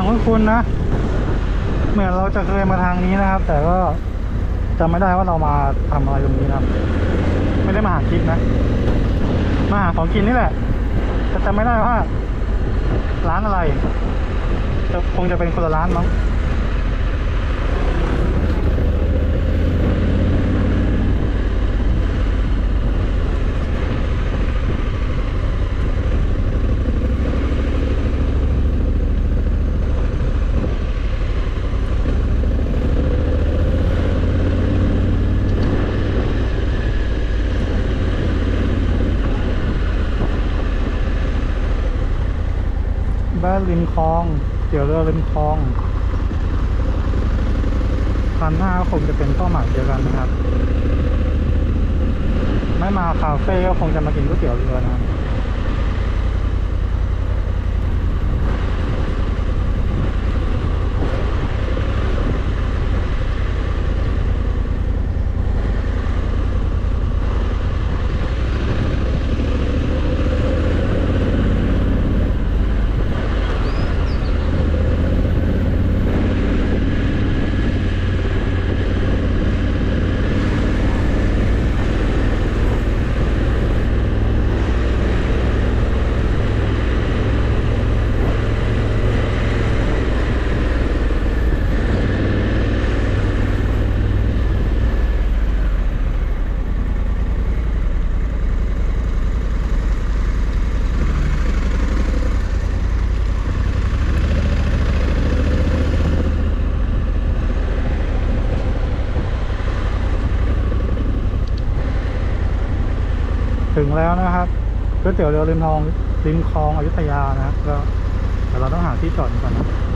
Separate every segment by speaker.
Speaker 1: างคุ้นๆนะ เหมือนเราจะเคยมาทางนี้นะครับ แต่ก็จำไม่ได้ว่าเรามาทำอะไรตรงนี้นะครับ ไม่ได้มาหาคลิปนะ มาหาของกินนี่แหละแต่จำไม่ได้ว่า ร้านอะไรจะคงจะเป็นคนละร้านมั้ง ริมคลองเกี่ยวเรือริมคลองคันหน้าคงจะเป็นเป้าหมายเดียวกันนะครับ ไม่มาคาเฟ่ก็คงจะมากินก๋วยเตี๋ยวเรือนะ แล้วนะครับก๋วยเตี๋ยวเรือริมคลองริมคลองอยุธยานะครับ ก็เดี๋ยวเราต้องหาที่จอดก่อนนะ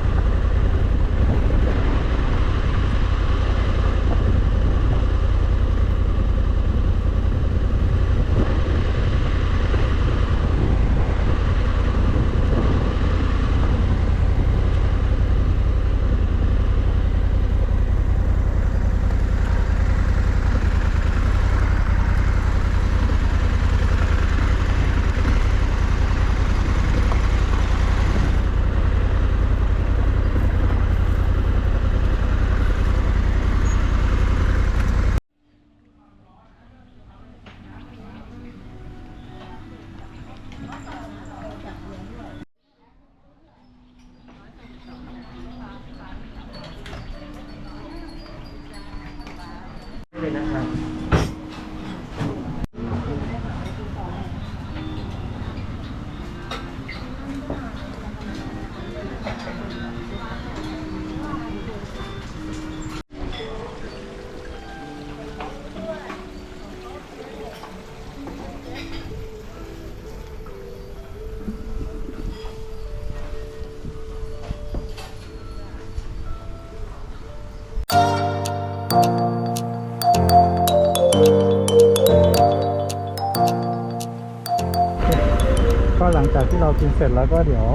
Speaker 1: จากที่เรากินเสร็จแล้วก็เดี๋ยว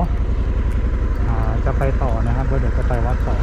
Speaker 1: จะไปต่อนะครับก็เดี๋ยวจะไปวัดต่อ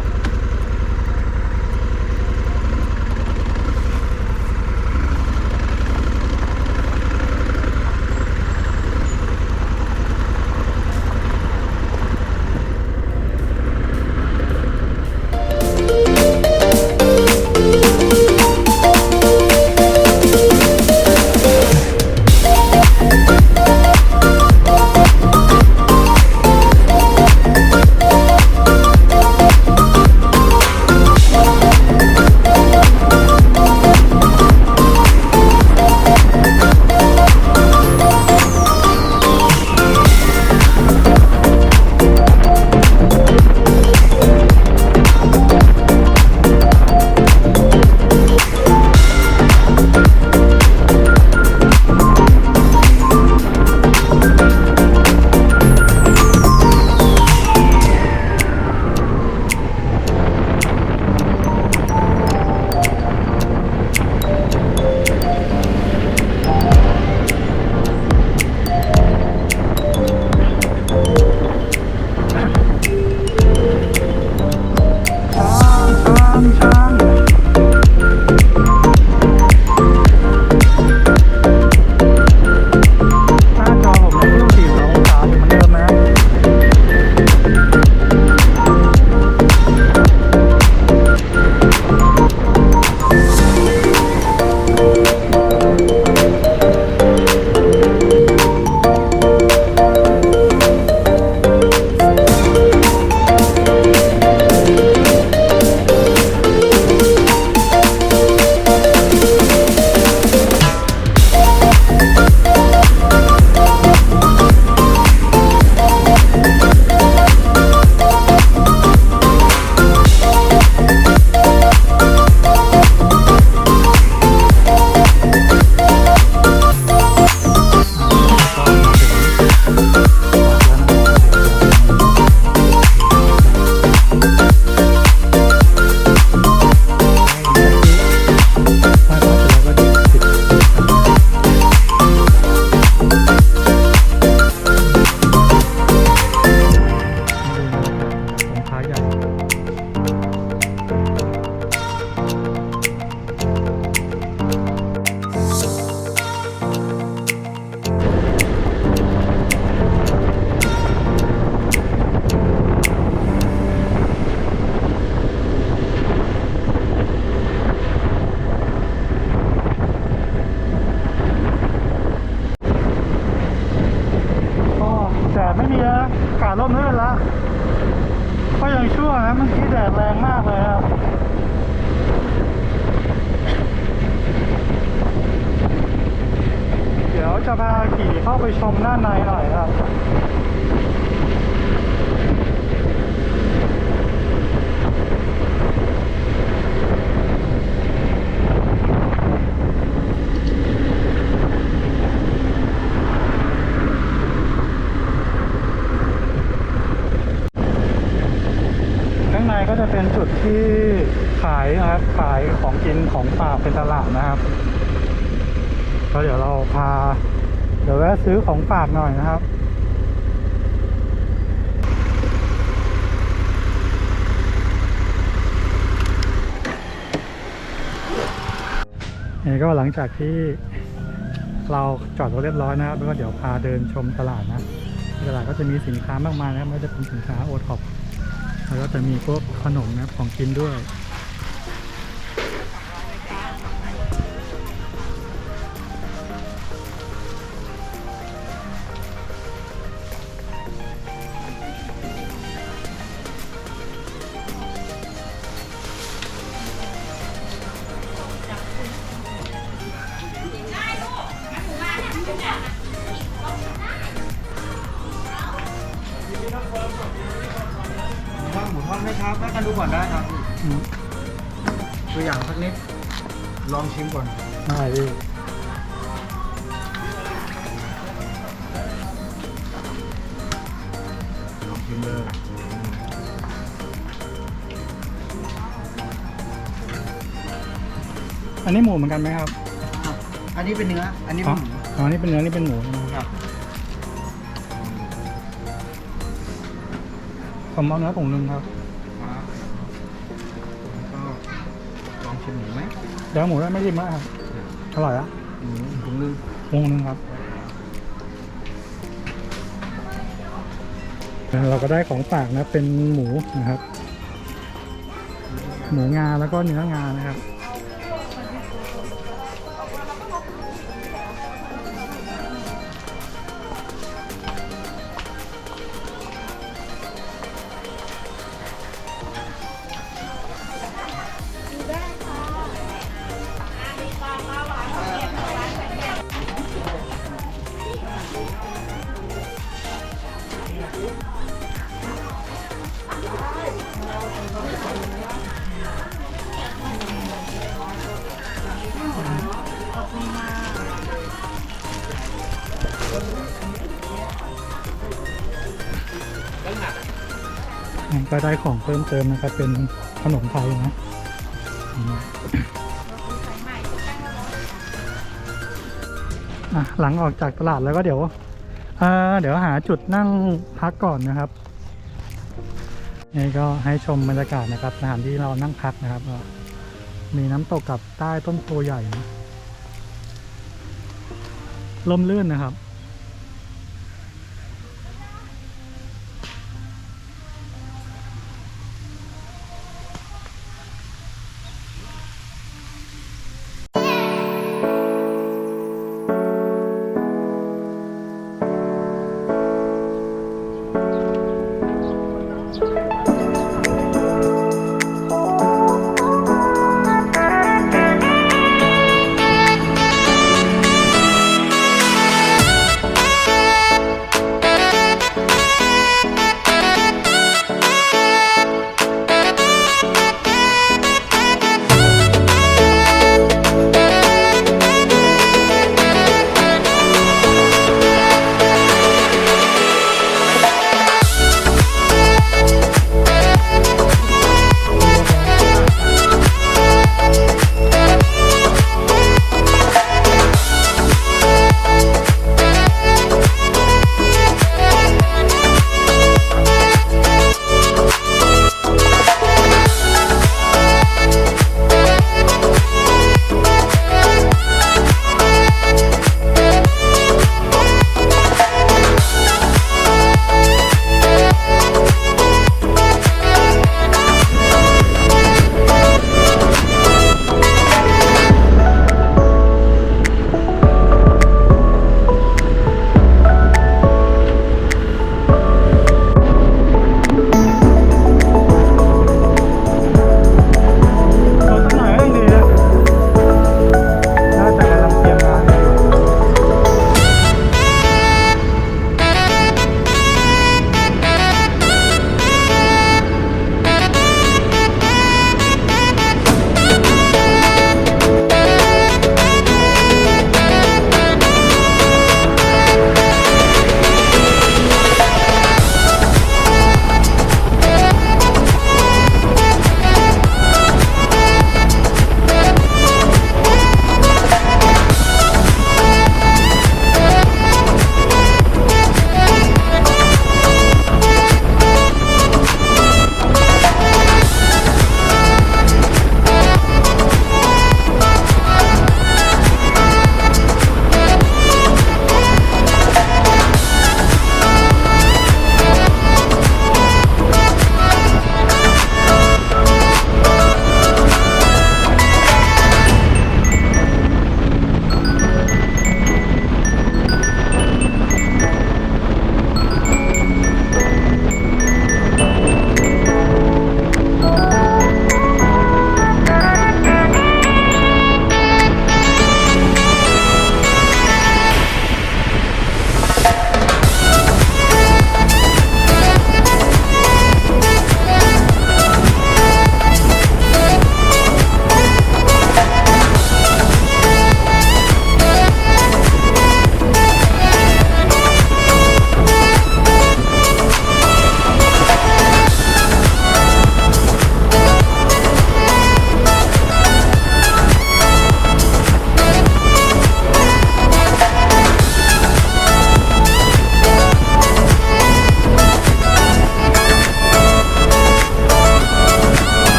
Speaker 1: ซื้อของฝากหน่อยนะครับนี่ก็หลังจากที่เราจอดรถเรียบร้อยนะครับแล้วก็เดี๋ยวพาเดินชมตลาดนะตลาดก็จะมีสินค้ามากมายนะครับไม่ว่าจะเป็นสินค้าโอท็อปแล้วก็จะมีพวกขนมนะครับของกินด้วย
Speaker 2: ลองชิมเลย
Speaker 1: อันนี้หมูเหมือนกันไหมครับ
Speaker 2: อันนี้เป็นเนื้อ อันนี้
Speaker 1: อ๋
Speaker 2: เป็
Speaker 1: อน
Speaker 2: หมู
Speaker 1: อ๋อนี่เป็นเนื้อนี่เป็นหมูใช่ไหม
Speaker 2: ครับ
Speaker 1: ผมเอาเนื้อถุงหนึงครับ
Speaker 2: ครับก็ลองชิมหมูไหม
Speaker 1: เดี๋ยวหมูได้ไม่ริมากครับอร่อยอะ
Speaker 2: หมูถุงนึง
Speaker 1: วงหนึงครับ เราก็ได้ของฝากนะเป็นหมูนะครับ หมูงาแล้วก็เนื้องานะครับ ก็ได้ของเพิ่มเติมนะครับ เป็นขนมไทยนะหลังออกจากตลาดแล้วก็เดี๋ยวเเดี๋ยวหาจุดนั่งพักก่อนนะครับนี่ก็ให้ชมบรรยากาศนะครับสถานที่เรานั่งพักนะครับมีน้ำตกกับใต้ต้นโพใหญ่นะลมลื่นนะครับ